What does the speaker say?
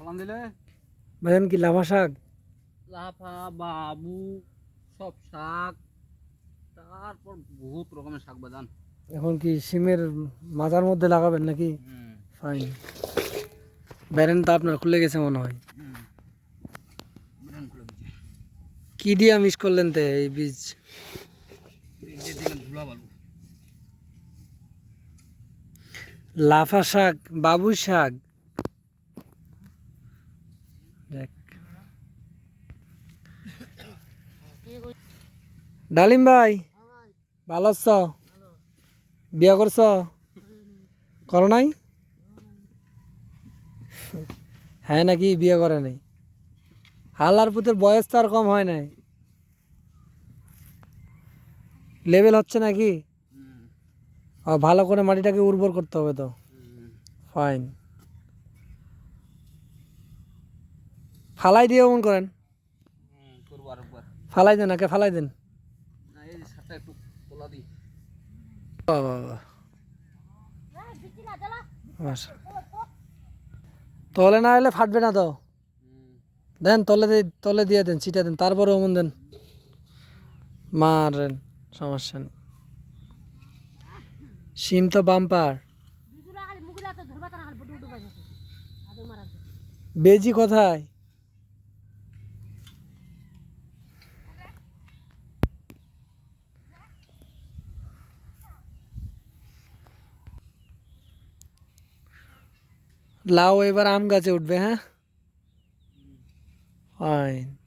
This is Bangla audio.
ফলান দিলে? ভাইজান কি লাভা শাক? লাফা বাবু সব শাক তারপর বহুত রকমের শাক বাদান এখন কি সিমের মাথার মধ্যে লাগাবেন নাকি? ফাইন ব্যারেন তো আপনার খুলে গেছে মনে হয়। কি দিয়া মিস করলেন তে এই বীজ? লাফা শাক বাবু শাক ডালিম ভাই, ভালো আছ? বিয়া করছ? করো নাই? হ্যাঁ নাকি, বিয়ে করে নাই? হালার পুতের বয়স তো আর কম হয় নাই। লেভেল হচ্ছে নাকি? ভালো করে মাটিটাকে উর্বর করতে হবে তো। ফাইন ফালাই দিয়ে অমন করেন। ফালাই দেন আগে ফালাই দেন। না এই শাকটা একটু তোলা না এলে ফাটবে না তো? দেন তলে দিয়ে- তলে দিয়ে দেন চিটা দেন তারপরে অমন দেন। মারেন সমস্যা নেই। সিম তো বাম্পার। বেজি কোথায়? লাউ এবার আম গাছে উঠবে হ্যাঁ ফাইন